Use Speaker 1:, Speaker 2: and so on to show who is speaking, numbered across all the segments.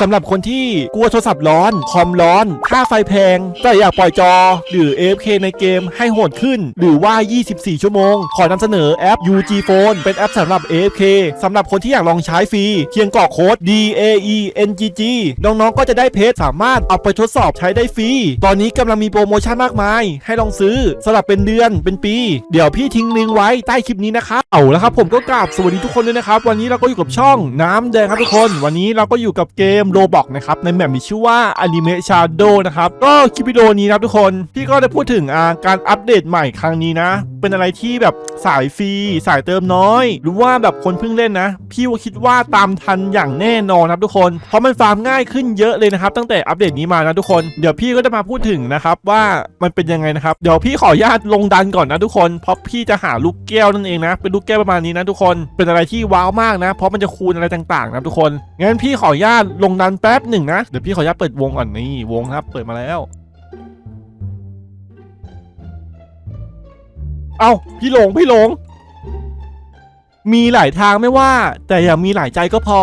Speaker 1: สำหรับคนที่กลัวโทรศัพท์ร้อน คอมร้อน ค่าไฟแพง แต่อยากปล่อยจอ หรือ AFK ในเกมให้โหดขึ้น หรือว่า 24 ชั่วโมง ขอนำเสนอแอป UG Phone เป็นแอปสำหรับ AFK สำหรับคนที่อยากลองใช้ฟรีเพียงกรอกโค้ด D A E N G G น้องๆ ก็จะได้เพจสามารถเอาไปทดสอบใช้ได้ฟรี ตอนนี้กำลังมีโปรโมชั่นมากมาย ให้ลองซื้อสำหรับเป็นเดือนเป็นปี เดี๋ยวพี่ทิ้งลิงก์ไว้ใต้คลิปนี้นะครับ เอาแล้วครับผมก็กราบสวัสดีทุกคนด้วยนะครับ วันนี้เราก็อยู่กับช่องน้ำแดงครับทุกคน วันนี้เราก็อยู่กับเกมโ b บอกนะครับในแมปมีชื่อว่า Anime Shadow นะครับก็คลิปวิดีโอนี้นะครับทุกคนพี่ก็ได้พูดถึงาการอัปเดตใหม่ครั้งนี้นะ เป็นอะไรที่แบบสายฟรีสายเติมน้อย หรือว่าแบบคนเพิ่งเล่นนะ พี่ว่าคิดว่าตามทันอย่างแน่นอนครับทุกคน เพราะมันฟาร์มง่ายขึ้นเยอะเลยนะครับ ตั้งแต่อัปเดตนี้มานะทุกคนเดี๋ยวพี่ก็จะมาพูดถึงนะครับว่ามันเป็นยังไงนะครับเดี๋ยวพี่ขออนุญาตลงดันก่อนนะทุกคน เพราะพี่จะหาลูกแก้วนั่นเองนะ เป็นลูกแก้วประมาณนี้นะทุกคน เป็นอะไรที่ว้าวมากนะ เพราะมันจะคูณอะไรต่างๆนะทุกคนงั้นพี่ขออนุญาตลงดันแป๊บหนึ่งนะ เดี๋ยวพี่ขออนุญาตเปิดวงก่อนนี่วงครับ เปิดมาแล้ว เอ้าพี่หลงพี่หลง มีหลายทางไม่ว่า แต่อย่ามีหลายใจก็พอ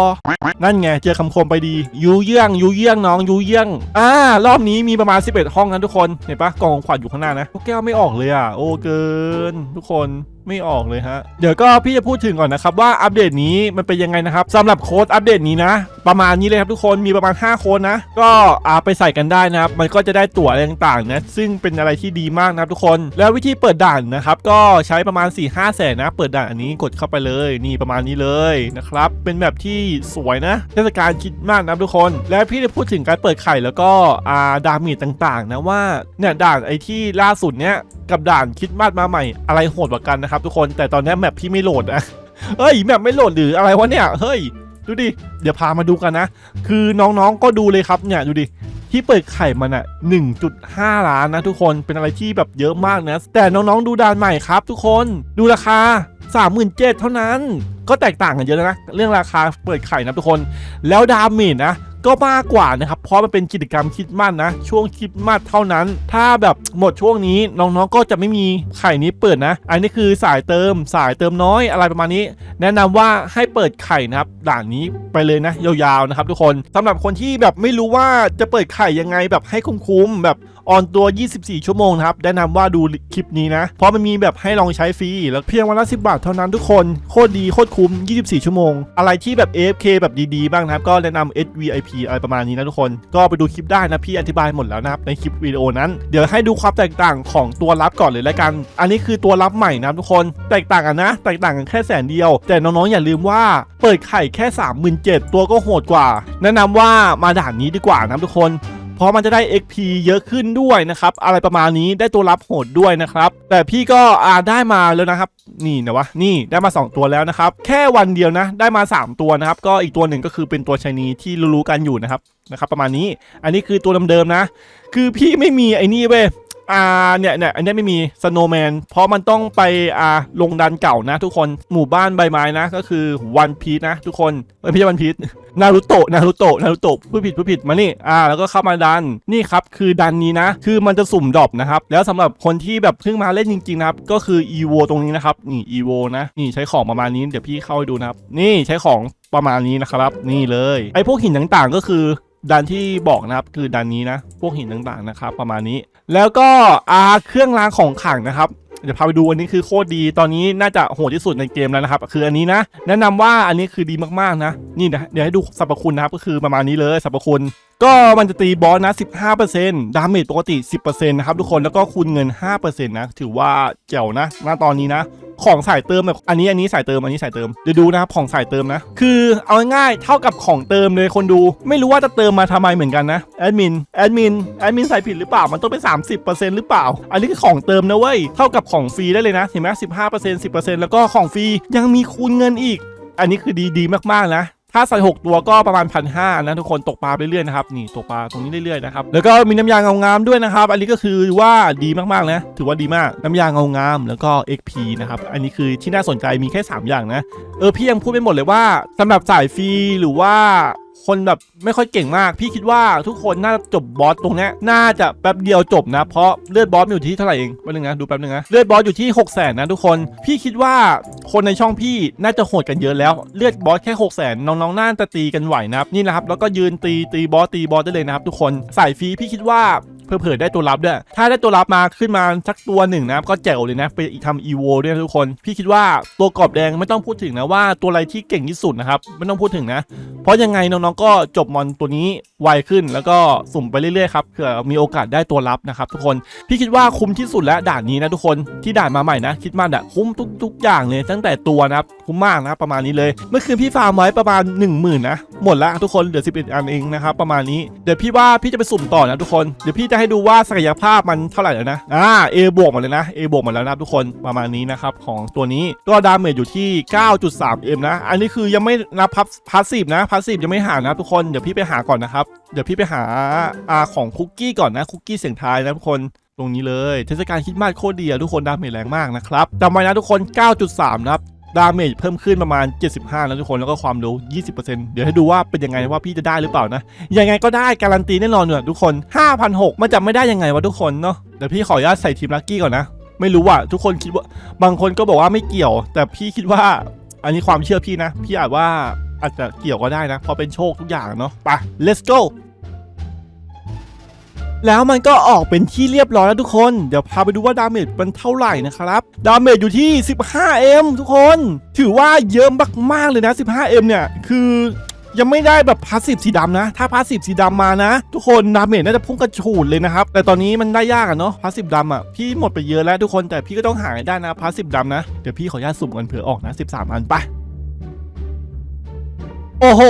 Speaker 1: นั่นไงเจอคำคมไปดียูเยี่ยงยูเยี่ยงน้องยูเยี่ยงอ่ารอบนี้มีประมาณ 11 ห้องนะทุกคนเห็นปะกองของขวัญอยู่ข้างหน้านะแก้วไม่ออกเลยอะ โอ้เกิน ทุกคนไม่ออกเลยฮะ เดี๋ยวก็พี่จะพูดถึงก่อนนะครับว่าอัปเดตนี้มันเป็นยังไงนะครับสำหรับโค้ดอัปเดตนี้นะ ประมาณนี้เลยครับทุกคนมีประมาณ 5 โค้ดนะ ก็อาไปใส่กันได้นะครับ มันก็จะได้ตั๋วอะไรต่างๆนะซึ่งเป็นอะไรที่ดีมากนะครับทุกคน แล้ววิธีเปิดด่านนะครับ ก็ใช้ประมาณ 4 5แสนนะ เปิดด่านอันนี้กดเข้าไปเลยนี่ประมาณนี้เลยนะครับเป็นแบบที่สวยนะเทศกาลคิดมากนะครับทุกคน และพี่จะพูดถึงการเปิดไข่แล้วก็อาดามจต่างๆนะว่าเนี่ยด่านไอที่ล่าสุดเนี้ยกับด่านคิดมากมาใหม่อะไรโหดกว่ากันนะครับทุกคนแต่ตอนนี้แมปพี่ไม่โหลดนะเฮ้ยแมปไม่โหลดหรืออะไรวะเนี่ยเฮ้ยดูดิเดี๋ยวพามาดูกันนะ คือน้องๆก็ดูเลยครับเนี่ยดูดิที่เปิดไข่มันอะ 1.5 ล้านนะทุกคนเป็นอะไรที่แบบเยอะมากนะ แต่น้องๆดูด่านใหม่ครับ ทุกคนดูราคา 37,000เท่านั้น ก็แตกต่างกันเยอะนะ เรื่องราคาเปิดไข่นะทุกคน แล้วดาเมจนะ ก็มากกว่านะครับ เพราะมันเป็นกิจกรรมคริดมัดนะ ช่วงคริดมัดเท่านั้น ถ้าแบบหมดช่วงนี้น้องๆก็จะไม่มีไข่นี้เปิดนะ อันนี้คือสายเติมสายเติมน้อยอะไรประมาณนี้ แนะนำว่าให้เปิดไข่นะครับด่านนี้ไปเลยนะ ยาวๆนะครับทุกคนสำหรับคนที่แบบไม่รู้ว่าจะเปิดไข่ยังไงแบบให้คุ้มๆแบบออนตัว 24 ชั่วโมงนะครับแนะนำว่าดูคลิปนี้นะ เพราะมันมีแบบให้ลองใช้ฟรีแล้วเพียงวันละ 10 บาทเท่านั้นทุกคนโคตรดีโคตรคุ้ม 24 ชั่วโมง อะไรที่แบบ AFK แบบดีๆ บ้างนะครับก็แนะนำ SVIP อะไรประมาณนี้นะทุกคน ก็ไปดูคลิปได้นะพี่อธิบายหมดแล้วนะครับในคลิปวิดีโอนั้นเดี๋ยวให้ดูความแตกต่างของตัวรับก่อนเลยแล้วกัน อันนี้คือตัวรับใหม่นะทุกคนแตกต่างกันนะ แตกต่างกันแค่แสนเดียว แต่น้องๆอย่าลืมว่าเปิดไข่แค่ 37,000ตัวก็โหดกว่า แนะนำว่ามาด่านนี้ดีกว่านะทุกคน ราะมันจะได้ XP เยอะขึ้นด้วยนะครับ อะไรประมาณนี้ได้ตัวรับโหดด้วยนะครับ แต่พี่ก็อ่าได้มาแล้วนะครับ นี่นะวะนี่ได้มา 2 ตัวแล้วนะครับ แค่วันเดียวนะ ได้มา 3 ตัวนะครับ ก็อีกตัวหนึ่งก็คือเป็นตัวชายนีที่รู้ๆกันอยู่นะครับนะครับ ประมาณนี้ อันนี้คือตัวเดิมๆนะ คือพี่ไม่มีไอ้นี่เว้ย อ่าเนี่ยเนี่ยอันนี้ไม่มีสโนว์แมนเพราะมันต้องไปอ่าลงดันเก่านะทุกคนหมู่บ้านใบไม้นะก็คือวันพีชนะทุกคนไม่ใช่วันพีชนารูโตะนารูโตะนารูโตะผู้ผิดผู้ผิดมานี่อ่าแล้วก็เข้ามาดันนี่ครับคือดันนี้นะ คือมันจะสุ่มดรอปนะครับแล้วสำหรับคนที่แบบเพิ่งมาเล่นจริงๆนะครับก็คือ EVO ตรงนี้นะครับนี่ EVO นะนี่ใช้ของประมาณนี้เดี๋ยวพี่เข้าไปดูนะครับนี่ใช้ของประมาณนี้นะครับ นี่เลยไอ้พวกหินต่างๆก็คือ ดันที่บอกนะครับคือดันนี้นะ พวกหินต่างๆนะครับ ประมาณนี้ แล้วก็อาเครื่องรางของขลังนะครับเดี๋ยวพาไปดูอันนี้คือโคตรดีตอนนี้น่าจะโหดที่สุดในเกมแล้วนะครับ คืออันนี้นะ แนะนำว่าอันนี้คือดีมากๆนะ นี่นะเดี๋ยวให้ดูสรรพคุณนะครับก็คือประมาณนี้เลยสรรพคุณ ก็มันจะตีบอสนะ 15%ดาเมจปกติ 10%นะครับทุกคนแล้วก็คูณเงิน 5%นะถือว่าเจ๋วนะณตอนนี้นะ ของสายเติมแบบอันนี้อันนี้สายเติมอันนี้สายเติมเดี๋ยวดูนะครับของสายเติมนะ คือเอาง่ายๆเท่ากับของเติมเลยคนดู ไม่รู้ว่าจะเติมมาทำไมเหมือนกันนะแอดมินแอดมินแอดมินใส่ผิดหรือเปล่ามันต้องเป็น 30%หรือเปล่า อันนี้คือของเติมนะเว้ยเท่ากับของฟรีได้เลยนะเห็นไหม15% 10%แล้วก็ของฟรียังมีคูณเงินอีก อันนี้คือดีดีมากๆนะ ถ้าใส่6ตัวก็ประมาณพันห้านะทุกคนตกปลาไปเรื่อยนะครับนี่ตกปลาตรงนี้เรื่อยๆนะครับแล้วก็มีน้ำยางเงางามด้วยนะครับ อันนี้ก็คือว่าดีมากๆนะ ถือว่าดีมากน้ำยางเงางามแล้วก็ XP นะครับอันนี้คือที่น่าสนใจมีแค่ 3 อย่างนะเออพี่ยังพูดไม่หมดเลยว่าสำหรับสายฟรีหรือว่า คนแบบไม่ค่อยเก่งมาก พี่คิดว่าทุกคนน่าจะจบบอสตรงนี้น่าจะแป๊บเดียวจบนะ เพราะเลือดบอสอยู่ที่เท่าไหร่เองแป๊บนึงนะดูแป๊บนึงนะเลือดบอสอยู่ที่6 0 0 0 0นะทุกคนพี่คิดว่าคนในช่องพี่น่าจะโหดกันเยอะแล้วเลือดบอสแค่6 0 0 0 0น้องๆน่าจะตีกันไหวนะครับนี่นะครับแล้วก็ยืนตีตีบอสตีบอสได้เลยนะครับทุกคนสายฟรีพี่คิดว่า เผื่อได้ตัวรับด้วย ถ้าได้ตัวรับมาขึ้นมาสักตัวหนึ่งนะก็แจ๋วเลยนะไปอีกทำอีโวด้วยทุกคน พี่คิดว่าตัวกรอบแดงไม่ต้องพูดถึงนะว่าตัวอะไรที่เก่งที่สุดนะครับไม่ต้องพูดถึงนะ เพราะยังไงน้องๆก็จบมอนตัวนี้ไวขึ้นแล้วก็สุ่มไปเรื่อยๆครับเผื่อมีโอกาสได้ตัวรับนะครับทุกคนพี่คิดว่าคุ้มที่สุดแล้วด่านนี้นะทุกคนที่ด่านมาใหม่นะคิดมาด่ะคุ้มทุกๆอย่างเลยตั้งแต่ตัวนะครับคุ้มมากนะประมาณนี้เลย เมื่อคืนพี่ฟาร์มไว้ประมาณ 1 0,000นะหมดละทุกคนเหลือ11อันเองนะครับประมาณนี้เดี๋ยวพี่ว่าพี่จะไปสุ่มต่อนะทุกคนเดี๋ยวพี่จะให้ดูว่าศักยภาพมันเท่าไหร่แล้วนะอ่า A บวกหมดเลยนะ A บวกหมดแล้วนะทุกคนประมาณนี้นะครับของตัวนี้ตัวดาเมจอยู่ที่ 9.3M นะ อันนี้คือยังไม่นับพับพาสซีฟนะพาสซีฟยังไม่หานะทุกคนเดี๋ยวพี่ไปหาก่อนนะครับเดี๋ยวพี่ไปหาอาของคุกกี้ก่อนนะคุกกี้เสียงทายนะทุกคนตรงนี้เลยเทศกาลคริดมาสโคตรดีอะทุกคนดาเมจแรงมากนะครับจำไว้นะทุกคน 9.3 นะครับ ดาเมจเพิ่มขึ้นประมาณ 75 นะทุกคนแล้วก็ความเร็ว 20%เดี๋ยวให้ดูว่าเป็นยังไงว่าพี่จะได้หรือเปล่านะ ยังไงก็ได้การันตีแน่นอนเนี่ยทุกคน5,600มันจะไม่ได้ยังไงวะทุกคนเนาะเดี๋ยวพี่ขออนุญาตใส่ทีมลักกี้ก่อนนะ ไม่รู้ว่าทุกคนคิดว่าบางคนก็บอกว่าไม่เกี่ยว แต่พี่คิดว่าอันนี้ความเชื่อพี่นะ พี่อาจว่าอาจจะเกี่ยวก็ได้นะเพอเป็นโชคทุกอย่างเนาะไป let's go แล้วมันก็ออกเป็นที่เรียบร้อยแล้วทุกคน เดี๋ยวพาไปดูว่าดาเมจมันเท่าไหร่นะครับ ดาเมจอยู่ที่ 15M ทุกคน ถือว่าเยอะมากๆเลยนะ 15M เนี่ย คือยังไม่ได้แบบพาสซีฟสีดำนะ ถ้าพาสซีฟสีดำมานะ ทุกคนดาเมจน่าจะพุ่งกระฉูดเลยนะครับ แต่ตอนนี้มันได้ยากอะเนาะพาสซีฟดำอะพี่หมดไปเยอะแล้วทุกคนแต่พี่ก็ต้องหาให้ได้นะพาสซีฟดำนะ เดี๋ยวพี่ขออนุญาตสุ่มกันเผื่อออกนะ 13 อันไป โอ้โห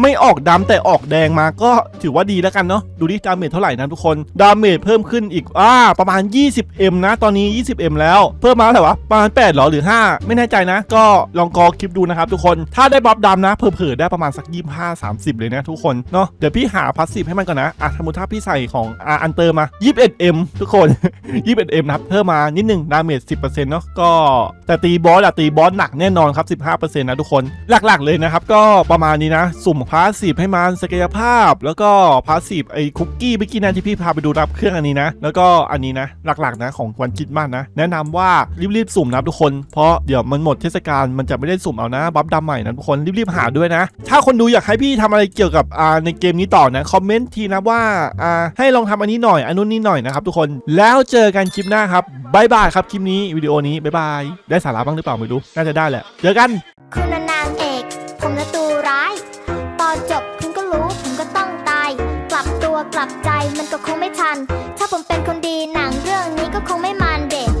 Speaker 1: ไม่ออกดำแต่ออกแดงมาก็ถือว่าดีแล้วกันเนาะ ดูดิดาเมจเท่าไหร่นะทุกคน ดาเมจเพิ่มขึ้นอีกอ่าประมาณ 20M นะ ตอนนี้ 20M แล้ว เพิ่มมาเท่าไหร่วะ ประมาณ8หรอหรือ 5 ไม่แน่ใจนะ ก็ลองกอคลิปดูนะครับทุกคน ถ้าได้บัฟดำนะ เผลอๆได้ประมาณสัก 25 30 เลยนะทุกคน เนาะ เดี๋ยวพี่หาพาสซีฟให้มันก่อนนะ อะสมมติถ้าพี่ใส่ของอ่าอันเตอร์มา 21M ทุกคน 21M นะครับเพิ่มมานิดหนึ่งดาเมจ 10%เนาะ ก็แต่ตีบอสอะตีบอสหนักแน่นอนครับ 15%นะทุกคน หลักๆเลยนะครับก็ประมาณนี้นะ สุ่มพาสซีฟให้มันศักยภาพ แล้วก็พาสซีฟไอ้คุกกี้เมื่อกี้นะที่พี่พาไปดูรับเครื่องอันนี้นะ แล้วก็อันนี้นะหลักๆนะของวันคิดมากนะ แนะนำว่ารีบๆสุ่มนะทุกคน เพราะเดี๋ยวมันหมดเทศกาลมันจะไม่ได้สุ่มเอานะบัฟดำใหม่นะทุกคนรีบๆหาด้วยนะ ถ้าคนดูอยากให้พี่ทำอะไรเกี่ยวกับอ่าในเกมนี้ต่อนะคอมเมนต์ทีนะว่าอ่าให้ลองทำอันนี้หน่อยอันนู้นนี่หน่อยนะครับทุกคนแล้วเจอกันคลิปหน้าครับบายบายครับคลิปนี้วิดีโอนี้บายบายได้สาระบ้างหรือเปล่าไม่รู้น่าจะได้แหละเจอกัน
Speaker 2: กลับใจมันก็คงไม่ทัน ถ้าผมเป็นคนดีหนังเรื่องนี้ก็คงไม่มันเด็ก